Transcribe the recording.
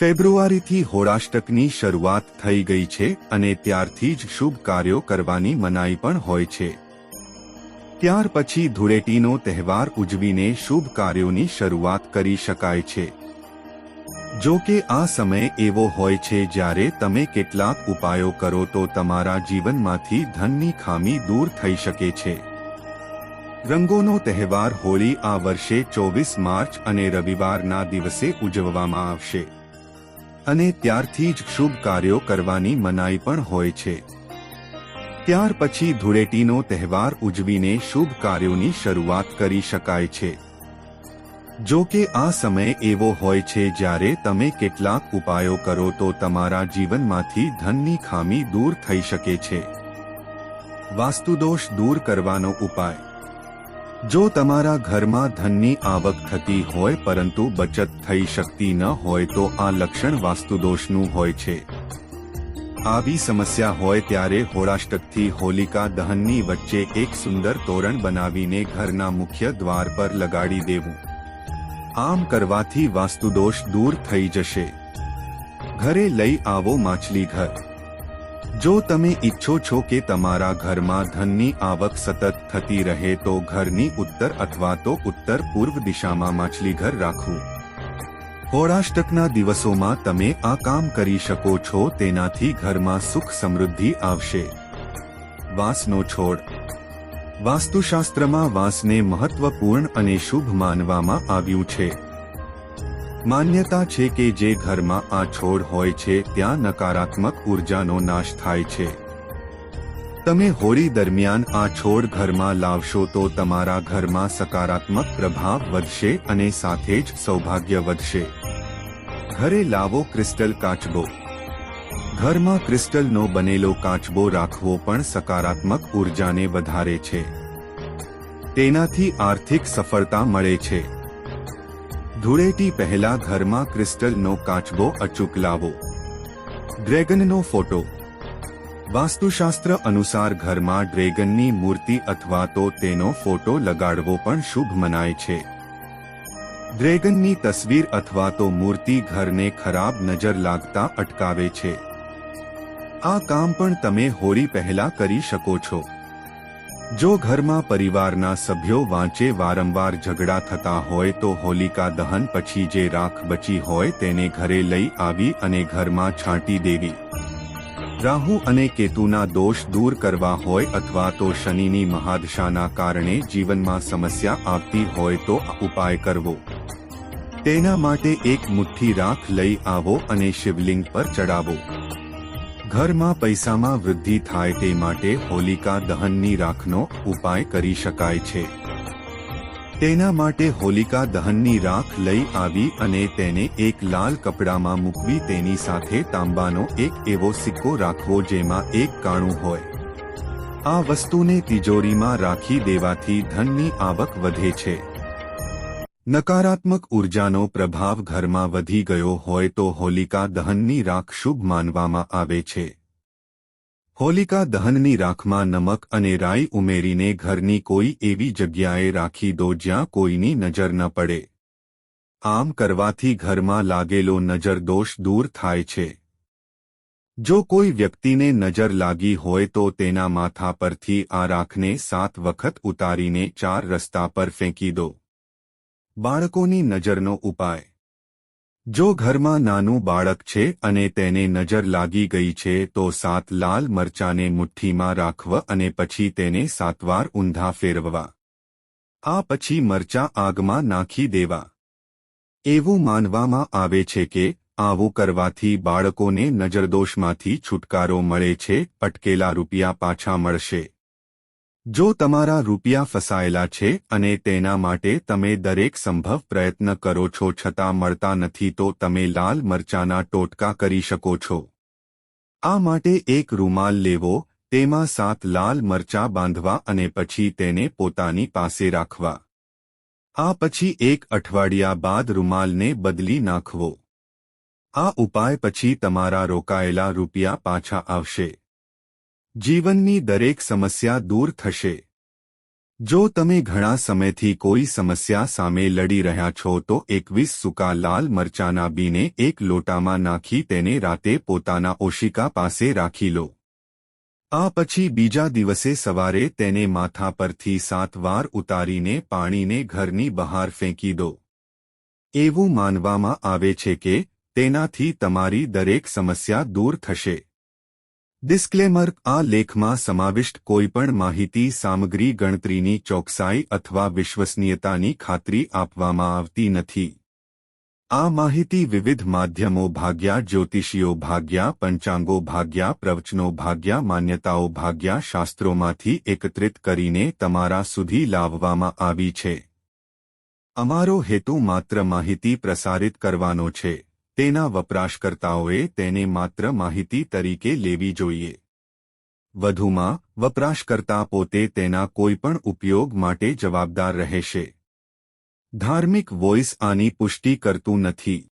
ફેબ્રુઆરીથી હોળાષ્ટકની શરૂઆત થઈ ગઈ છે અને ત્યારથી જ શુભ કાર્યો કરવાની મનાઈ પણ હોય છે. ત્યાર પછી ધૂળેટીનો તહેવાર ઉજવીને શુભ કાર્યોની શરૂઆત કરી શકાય છે. જો કે આ સમય એવો હોય છે જ્યારે તમે કેટલાક ઉપાયો કરો તો તમારા જીવનમાંથી ધનની ખામી દૂર થઈ શકે છે. રંગોનો તહેવાર હોળી આ વર્ષે ચોવીસ માર્ચ અને રવિવારના દિવસે ઉજવવામાં આવશે. અને ત્યારથી જ શુભ કાર્યો કરવાની મનાઈ પણ હોય છે. ત્યાર પછી ધૂળેટીનો તહેવાર ઉજવીને શુભ કાર્યોની શરૂઆત કરી શકાય છે. જો કે આ સમય એવો હોય છે જ્યારે તમે કેટલાક ઉપાયો કરો તો તમારા જીવનમાંથી ધનની ખામી દૂર થઈ શકે છે. વાસ્તુદોષ દૂર કરવાનો ઉપાય. જો તમારા ઘરમાં ધનની આવક થતી હોય પરંતુ બચત થઈ શકતી ન હોય તો આ લક્ષણ વાસ્તુદોષનું હોય છે. આવી સમસ્યા હોય ત્યારે હોળાષ્ટકથી હોલિકા દહનની વચ્ચે એક સુંદર તોરણ બનાવીને ઘરના મુખ્ય દ્વાર પર લગાડી દેવું. આમ કરવાથી વાસ્તુદોષ દૂર થઈ જશે. ઘરે લઈ આવો માછલી ઘર જો તમે ઈચ્છો છો કે તમારા ઘરમાં ધનની આવક સતત થતી રહે તો ઘરની ઉત્તર અથવા તો ઉત્તર પૂર્વ દિશામાં માછલીઘર રાખવું. હોળાષ્ટકના દિવસોમાં તમે આ કામ કરી શકો છો તેનાથી ઘરમાં સુખ સમૃદ્ધિ આવશે. વાંસનો છોડ. વાસ્તુશાસ્ત્રમાં વાંસને મહત્વપૂર્ણ અને શુભ માનવામાં આવ્યું છે. માન્યતા છે કે જે ઘરમાં આ છોડ હોય છે, ત્યાં નકારાત્મક ઉર્જાનો નાશ થાય છે. તમે હોળી દરમિયાન આ છોડ ઘરમાં લાવશો તો તમારા ઘરમાં સકારાત્મક પ્રભાવ વધશે અને સાથે જ સૌભાગ્ય વધશે. ઘરે લાવો ક્રિસ્ટલ કાચબો. ઘરમાં ક્રિસ્ટલનો બનેલો કાચબો રાખવો પણ સકારાત્મક ઉર્જાને વધારે છે. તેનાથી આર્થિક સફળતા મળે છે. ધૂળેટી પહેલા ઘરમાં ક્રિસ્ટલનો કાચબો અચૂક લાવો. ડ્રેગનનો ફોટો. વાસ્તુશાસ્ત્ર અનુસાર ઘરમાં ડ્રેગનની મૂર્તિ અથવા તો તેનો ફોટો લગાડવો પણ શુભ મનાય છે. ડ્રેગનની તસવીર અથવા તો મૂર્તિ ઘરને ખરાબ નજર લાગતા અટકાવે છે. આ કામ પણ તમે હોળી પહેલા કરી શકો છો. જો ઘરમાં પરિવારના સભ્યો વાંચે, વારંવાર ઝઘડા થતા હોય તો હોલિકા દહન પછી જે રાખ બચી હોય તેને ઘરે લઈ આવી અને ઘરમાં છાંટી દેવી. રાહુ અને કેતુના દોષ દૂર કરવા હોય અથવા તો શનિની મહાદશાના કારણે જીવનમાં સમસ્યા આવતી હોય તો ઉપાય કરવો. તેના માટે એક મુઠ્ઠી રાખ લઈ આવો અને શિવલિંગ પર ચડાવો ઘરમાં પૈસામાં વૃદ્ધિ થાય તે માટે હોલિકા દહનની રાખનો ઉપાય કરી શકાય છે. તેના માટે હોલિકા દહનની રાખ લઈ આવી અને તેને એક લાલ કપડામાં મૂકવી તેની સાથે તાંબાનો એક એવો સિક્કો રાખવો જેમાં એક કાણું હોય. આ વસ્તુને તિજોરીમાં રાખી દેવાથી ધનની આવક વધે છે. નકારાત્મક ઉર્જાનો પ્રભાવ ઘરમાં વધી ગયો હોય તો હોલિકા દહનની રાખ શુભ માનવામાં આવે છે. હોલિકા દહનની રાખમાં નમક અને રાઈ ઉમેરીને ઘરની કોઈ એવી જગ્યાએ રાખી દો જ્યાં કોઈની નજર ન પડે. આમ કરવાથી ઘરમાં લાગેલો નજર દોષ દૂર થાય છે. જો કોઈ વ્યક્તિને નજર લાગી હોય તો તેના માથા પરથી આ રાખને સાત વખત ઉતારીને ચાર રસ્તા પર ફેંકી દો. બાળકોની નજરનો ઉપાય. જો ઘરમાં નાનું બાળક છે અને તેને નજર લાગી ગઈ છે, તો સાત લાલ મરચાને મુઠ્ઠીમાં રાખવ અને પછી તેને સાતવાર ઊંધા ફેરવવા. આ પછી મરચાં આગમાં નાખી દેવા. એવું માનવામાં આવે છે કે, આવું કરવાથી બાળકોને નજરદોષમાંથી છુટકારો મળે છે, અટકેલા રૂપિયા પાછા મળશે. જો તમારા રૂપિયા ફસાયેલા છે અને તેના માટે તમે દરેક સંભવ પ્રયત્ન કરો છો છતાં મળતા નથી તો તમે લાલ મરચાના ટોટકા કરી શકો છો. આ માટે એક રૂમાલ લેવો, તેમાં સાત લાલ મરચા બાંધવા અને પછી તેને પોતાની પાસે રાખવા. આ પછી એક અઠવાડિયા બાદ રૂમાલને બદલી નાખવો. આ ઉપાય પછી તમારા રોકાયેલા રૂપિયા પાછા આવશે. જીવનની દરેક સમસ્યા દૂર થશે. જો તમે ઘણા સમયથી કોઈ સમસ્યા સામે લડી રહ્યા છો તો એકવીસ સૂકા લાલ મરચાના બીને એક લોટામાં નાખી તેને રાતે પોતાના ઓશિકા પાસે રાખી લો. આ પછી બીજા દિવસે સવારે તેને માથા પરથી સાત વાર ઉતારીને પાણીને ઘરની બહાર ફેંકી દો. એવું માનવામાં આવે છે કે તેનાથી તમારી દરેક સમસ્યા દૂર થશે. ડિસ્ક્લેમર આ લેખમાં સમાવિષ્ટ કોઈપણ માહિતી, સામગ્રી, ગણતરીની ચોકસાઈ અથવા વિશ્વસનીયતાની ખાતરી આપવામાં આવતી નથી. આ માહિતી વિવિધ માધ્યમો ભાગ્યા, જ્યોતિષીઓ ભાગ્યા, પંચાંગો ભાગ્યા, પ્રવચનો ભાગ્યા, માન્યતાઓ ભાગ્યા, શાસ્ત્રોમાંથી એકત્રિત કરીને તમારા સુધી લાવવામાં આવી છે. અમારો હેતુ માત્ર માહિતી પ્રસારિત કરવાનો છે. તેના વપરાશકર્તાઓએ તેને માત્ર માહિતી તરીકે લેવી જોઈએ. વધુમાં, વપરાશકર્તા પોતે તેના કોઈપણ ઉપયોગ માટે જવાબદાર રહેશે. ધાર્મિક વોઇસ આની પુષ્ટિ કરતું નથી.